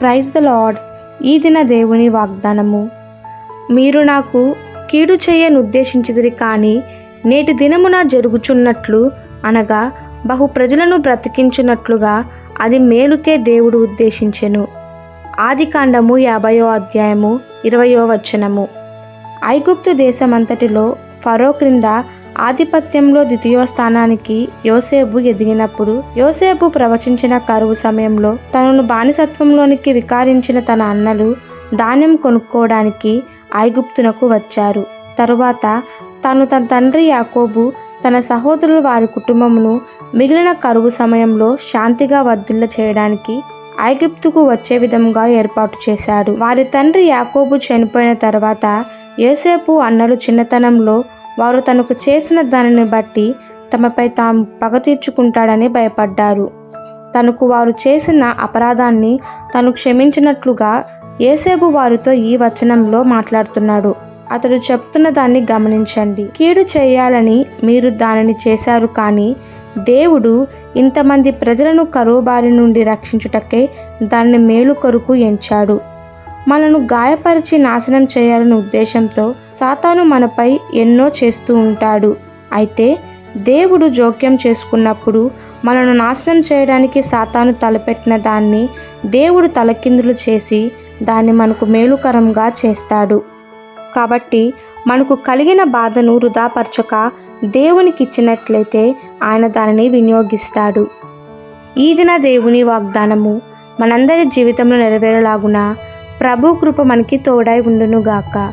Praise the lord ఈ దిన దేవుని వాగ్దానము. మీరు నాకు కీడు చేయను ఉద్దేశించిదిరి కానీ నేటి దినమున జరుగుచున్నట్లు అనగా బహు ప్రజలను బ్రతికించున్నట్లుగా అది మేలుకే దేవుడు ఉద్దేశించెను. ఆది కాండము యాభయో అధ్యాయము ఇరవయో వచనము. ఐగుప్తు దేశమంతటిలో ఫరో క్రింద ఆధిపత్యంలో ద్వితీయ స్థానానికి యోసేపు ఎదిగినప్పుడు యోసేపు ప్రవచించిన కరువు సమయంలో తనను బానిసత్వంలోనికి వికారించిన తన అన్నలు ధాన్యం కొనుక్కోవడానికి ఐగుప్తునకు వచ్చారు. తరువాత తను తన తండ్రి యాకోబు తన సహోదరులు వారి కుటుంబమును మిగిలిన కరువు సమయంలో శాంతిగా వర్ధిల్ల చేయడానికి ఐగుప్తుకు వచ్చే విధంగా ఏర్పాటు చేశాడు. వారి తండ్రి యాకోబు చనిపోయిన తర్వాత యోసేపు అన్నలు చిన్నతనంలో వారు తనకు చేసిన దానిని బట్టి తమపై తాము పగ తీర్చుకుంటాడని భయపడ్డారు. తనకు వారు చేసిన అపరాధాన్ని తను క్షమించినట్లుగా ఏసేబు వారితో ఈ వచనంలో మాట్లాడుతున్నాడు. అతడు చెప్తున్న దాన్ని గమనించండి. కీడు చేయాలని మీరు దానిని చేశారు కానీ దేవుడు ఇంతమంది ప్రజలను కరువుబారి నుండి రక్షించుటకే దాన్ని మేలు కొరకు ఎంచాడు. మనను గాయపరిచి నాశనం చేయాలనే ఉద్దేశంతో సాతాను మనపై ఎన్నో చేస్తూ ఉంటాడు. అయితే దేవుడు జోక్యం చేసుకున్నప్పుడు మనను నాశనం చేయడానికి సాతాను తలపెట్టిన దాన్ని దేవుడు తలకిందులు చేసి దాన్ని మనకు మేలుకరంగా చేస్తాడు. కాబట్టి మనకు కలిగిన బాధను వృధాపరచక దేవునికి ఇచ్చినట్లయితే ఆయన దానిని వినియోగిస్తాడు. ఈ దిన దేవుని వాగ్దానము మనందరి జీవితంలో నెరవేరేలాగున ప్రభు కృప మనకి తోడై ఉండునుగాక.